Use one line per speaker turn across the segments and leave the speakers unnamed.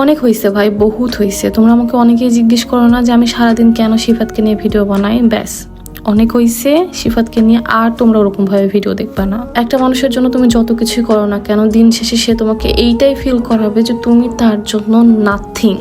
অনেক হয়েছে ভাই, বহুত হয়েছে তোমরা আমাকে অনেকেই জিজ্ঞেস করো না যে আমি সারাদিন কেন সিফাতকে নিয়ে ভিডিও বানাই? ব্যাস, অনেক হয়েছে সিফাতকে নিয়ে আর তোমরা ওরকমভাবে ভিডিও দেখবে না। একটা মানুষের জন্য তুমি যত কিছুই করো না কেন, দিন শেষে সে তোমাকে এইটাই ফিল করাবে যে তুমি তার জন্য নাথিং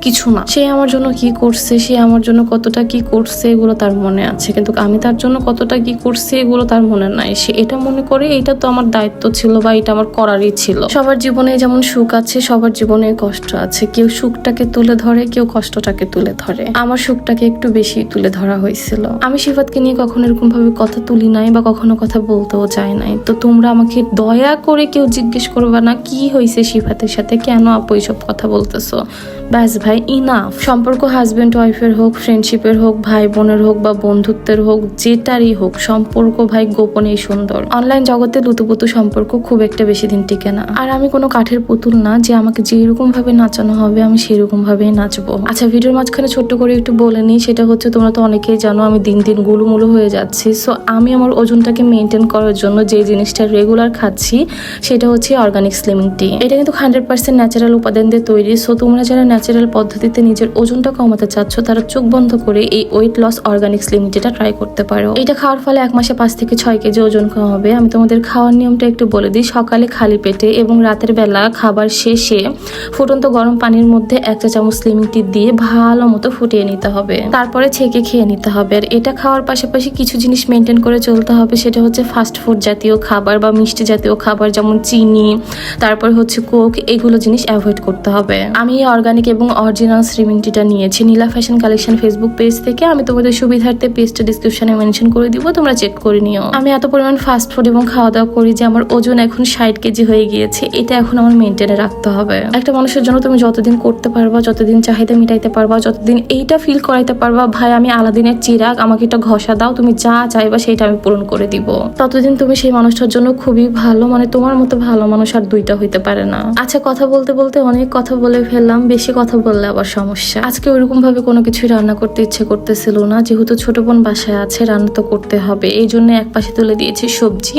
কিছু না। সে আমার জন্য কি করছে, সে আমার জন্য কতটা কি করছে, এগুলো তার মনে আছে। কিন্তু আমি তার জন্য কতটা কি করছি, এগুলো তার মনে নাই। সে এটা মনে করে এটা তো আমার দায়িত্ব ছিল বা এটা আমার করারই ছিল। সবার জীবনে যেমন সুখ আছে, সবার জীবনে কষ্ট আছে। কেউ সুখটাকে তুলে ধরে, কেউ কষ্টটাকে তুলে ধরে। আমার সুখটাকে একটু বেশি তুলে ধরা হয়েছিল। আমি সিফাতকে নিয়ে কখনো এরকম ভাবে কথা তুলি নাই বা কখনো কথা বলতেও চাই নাই। তো তোমরা আমাকে দয়া করে কেউ জিজ্ঞেস করবে না, কি হয়েছে সিফাতের সাথে? কেন আপু এইসব কথা বলতেছো? ব্যাস ভাই ইনাফ সম্পর্ক হাজব্যান্ড ওয়াইফের হোক ফ্রেন্ডশিপের হোক, ভাই বোনের হোক বা বন্ধুত্বের হোক, যেটারই হোক, সম্পর্ক ভাই গোপনেই সুন্দর। অনলাইন জগতে লুতুপুতু সম্পর্ক খুব একটা বেশি দিন টিকে না। আর আমি কোনো কাঠের পুতুল না যে আমাকে যেরকম ভাবে নাচানো হবে, আমি সেরকম ভাবেই নাচবো। আচ্ছা ভিডিওর মাঝখানে ছোট্ট করে একটু বলে নিই, সেটা হচ্ছে তোমরা তো অনেকেই জানো আমি দিন দিন গুলুমুলু হয়ে যাচ্ছি। সো আমি আমার ওজনটাকে মেনটেন করার জন্য যে জিনিসটা রেগুলার খাচ্ছি, সেটা হচ্ছে অর্গানিক স্লিমিং টি এটা কিন্তু হান্ড্রেড পার্সেন্ট ন্যাচারাল উপাদান দিয়ে তৈরি। সো তোমরা যারা ন্যাচারাল পদ্ধতিতে নিজের ওজনটা কমাতে চাচ্ছ, তারা চোখ বন্ধ করে এই ওয়েট লস অর্গানিক স্লিমিং টিটা ট্রাই করতে পারো। এটা খাওয়ার ফলে এক মাসে পাঁচ থেকে ছয় কেজি ওজন কমাবে। আমি তোমাদের খাওয়ার নিয়মটা একটু বলে দিই। সকালে খালি পেটে এবং রাতের বেলা খাবার শেষে ফুটন্ত গরম পানির মধ্যে এক চা চামচ স্লিমিং টি দিয়ে ভালো মতো ফুটিয়ে নিতে হবে। তারপরে ছেঁকে খেয়ে নিতে হবে। আর এটা খাওয়ার পাশাপাশি কিছু জিনিস মেনটেন করে চলতে হবে। সেটা হচ্ছে ফাস্ট ফুড জাতীয় খাবার বা মিষ্টি জাতীয় খাবার, যেমন চিনি, তারপর হচ্ছে কোক, এগুলো জিনিস অ্যাভয়েড করতে হবে। আমি এই অর্গানিক এবং অরিজিনাল স্লিমিং টিটা নিয়েছি। Nila fashion collection Facebook page থেকে। আমি তোমাদের সুবিধার্থে পেজটা ডিসক্রিপশনে মেনশন করে দিব, তোমরা চেক করে নিও। আমি এত পরিমাণ ফাস্ট ফুড এবং খাওয়া দাওয়া করি যে আমার ওজন এখন ষাট কেজি হয়ে গিয়েছে। এটা এখন আমার মেনটেনে রাখতে হবে। একটা মানুষের জন্য তুমি যতদিন করতে পারবা, যতদিন চাহিদা মিটাইতে পারবা, যতদিন এইটা ফিল করাইতে পারবা, ভাই, আমি আলাদিনের চিরাগ, আমাকে একটা ঘষা দাও, তুমি যা চাইবা সেটা আমি পূরণ করে দিব। ততদিন তুমি সেই মানুষটার জন্য খুবই ভালো মানে তোমার মতো ভালো মানুষ আর দুইটা হইতে পারে না। আচ্ছা কথা বলতে বলতে অনেক কথা বলে ফেললাম। বেশি কথা বললে আবার সমস্যা। আজকে ওইরকম ভাবে কোনো কিছুই রান্না করতে ইচ্ছে করতেছিল না। যেহেতু ছোট বোন বাসায় আছে, রান্না তো করতে হবে। এই জন্য এক পাশে তুলে দিয়েছি সবজি,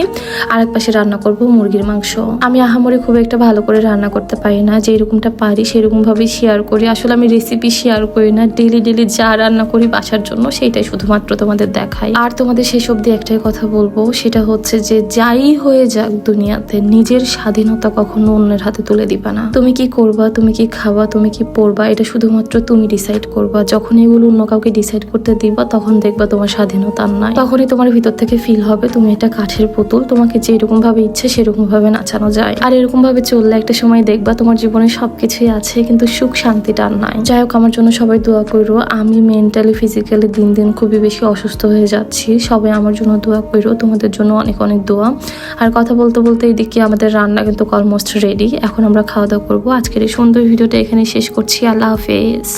আর এক পাশে রান্না করব মুরগির মাংস। আমি আহামরি খুব একটা ভালো করে রান্না করতে পারি না। যে এরকমটা পারি সেরকম ভাবে শেয়ার করি। আসলে আমি রেসিপি শেয়ার করি না। ডেলি ডেলি যা রান্না করি বাসার জন্য সেটাই শুধুমাত্র তোমাদের দেখাই। আর তোমাদের শেষ অব্দি একটাই কথা বলব, সেটা হচ্ছে যে যাই হয়ে যাক দুনিয়াতে, নিজের স্বাধীনতা কখনো অন্যের হাতে তুলে দিবা না। তুমি কি করবা? তুমি কি খাবা? তুমি কি পড়বা, এটা শুধুমাত্র তুমি ডিসাইড করবা। যখন এগুলো অন্য কাউকে ডিসাইড করতে দিবা, তখন দেখবা তোমার স্বাধীনতা নাই। তখনই তোমার ভিতর থেকে ফিল হবে, তুমি একটা কাঠের পুতুল, তোমাকে যেরকম ভাবে ইচ্ছে সেরকম ভাবে নাচানো যায়। আর এরকম ভাবে চললে একটা সময় দেখবা তোমার জীবনে সবকিছুই আছে, কিন্তু সুখ শান্তিটা নাই। যাই হোক, আমার জন্য সবাই দোয়া করো। আমি মেন্টালি ফিজিক্যালি দিন দিন খুবই বেশি অসুস্থ হয়ে যাচ্ছি। সবাই আমার জন্য দোয়া করো। তোমাদের জন্য অনেক অনেক দোয়া। আর কথা বলতে বলতে এদিকে আমাদের রান্না কিন্তু অলমোস্ট রেডি এখন আমরা খাওয়া দাওয়া করব। আজকের এই সুন্দর ভিডিওটা এখানে শেষ করছি আল্লাহ হাফেজ